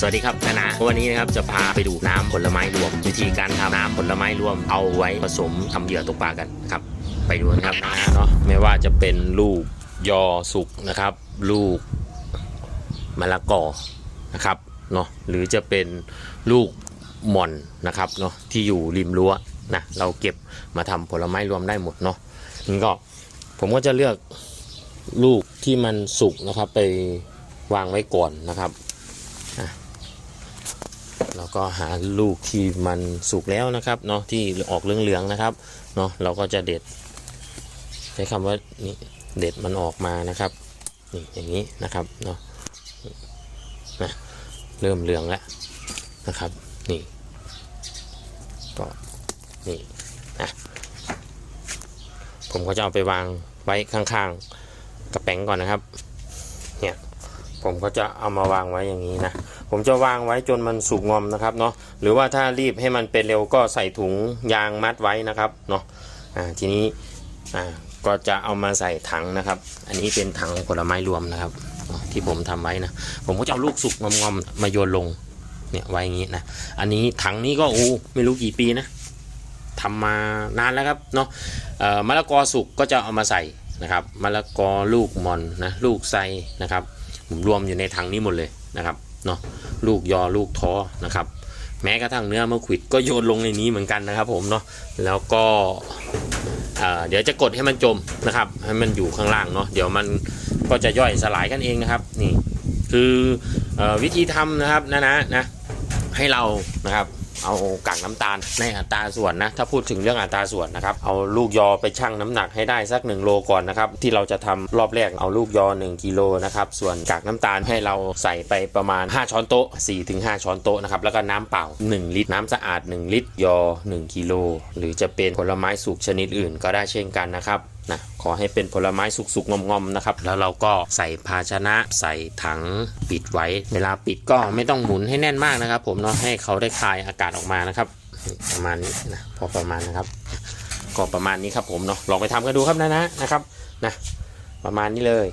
สวัสดีครับนานาวันนี้นะครับจะพาไปดูน้ำผลไม้รวม วิธีการทำน้ำผลไม้รวม เอาไว้ผสมทำเหยื่อตกปลากันครับ ไปดูกันครับนานาเนาะไม่ว่าจะเป็นลูกยอสุกนะครับ ลูกมะละกอนะครับเนาะหรือจะเป็นลูกหม่อนนะครับเนาะที่อยู่ริมรั้วนะเราเก็บมาทำผลไม้รวมได้หมดเนาะนี่ก็ผมก็จะเลือกลูกที่มันสุกนะครับไปวางไว้ก่อนนะครับ แล้วก็หาลูกที่มันสุกแล้วนะครับเนาะที่ออกเหลืองๆนะครับเนาะเราก็จะเด็ด ใช้คำว่านี่เด็ดมันออกมานะครับนี่อย่างนี้นะครับเนาะนะเริ่มเหลืองแล้วนะครับนี่ก็นี่นะผมก็จะเอาไปวางไว้ข้างๆกระแป้งก่อนนะครับเนี่ย ผมก็จะเอามาวางไว้อย่างนี้นะ ผมจะวางไว้จนมันสุกงอมนะครับเนาะ หรือว่าถ้ารีบให้มันเป็นเร็วก็ใส่ถุงยางมัดไว้นะครับเนาะทีนี้ก็จะเอามาใส่ถังนะครับ อันนี้เป็นถังผลไม้รวมนะครับ ที่ผมทำไว้นะ ผมก็จะเอาลูกสุกงอมๆมาโยนลงเนี่ยไว้อย่างนี้นะ อันนี้ถังนี้ก็โอ้ไม่รู้กี่ปีนะทำมานานแล้วครับเนาะมะละกอสุกก็จะเอามาใส่นะครับมะละกอลูกมอนนะลูกไซนะครับ รวมอยู่ในถังนี้หมดเลยนะครับเนาะลูกยอลูกท้อนะครับ แม้กระทั่งเนื้อมะขวิดก็โยนลงในนี้เหมือนกันนะครับ ผมเนาะแล้วก็เดี๋ยวจะกดให้มันจมนะครับ ให้มันอยู่ข้างล่างเนาะเดี๋ยวมันก็จะย่อยสลายกันเองนะครับนี่คือเออวิธีทำนะครับนะนะนะให้เรานะครับ เอากากน้ำตาลในอัตราส่วนนะ ถ้าพูดถึงเรื่องอัตราส่วนนะครับ เอาลูกยอไปชั่งน้ำหนักให้ได้สัก 1 โลก่อนนะครับ ที่เราจะทำรอบแรกเอาลูกยอ 1กิโลนะครับ ส่วนกากน้ำตาลให้เราใส่ไปประมาณ 5 ช้อนโต๊ะ4ถึง5ช้อนโต๊ะนะครับ แล้วก็น้ำเปล่า 1 ลิตร น้ำสะอาด 1 ลิตร ยอ 1กิโลหรือจะเป็นผลไม้สุกชนิดอื่นก็ได้เช่นกันนะครับ นะขอให้เป็นผลไม้สุกๆงอมๆนะครับ แล้วเราก็ใส่ภาชนะใส่ถังปิดไว้ เวลาปิดก็ไม่ต้องหมุนให้แน่นมากนะครับ ผมเนาะให้เขาได้คายอากาศออกมานะครับ ประมาณนี้นะพอประมาณนะครับ ก็ประมาณนี้ครับผมเนาะลองไปทำกันดูครับนะนะนะครับนะประมาณนี้เลย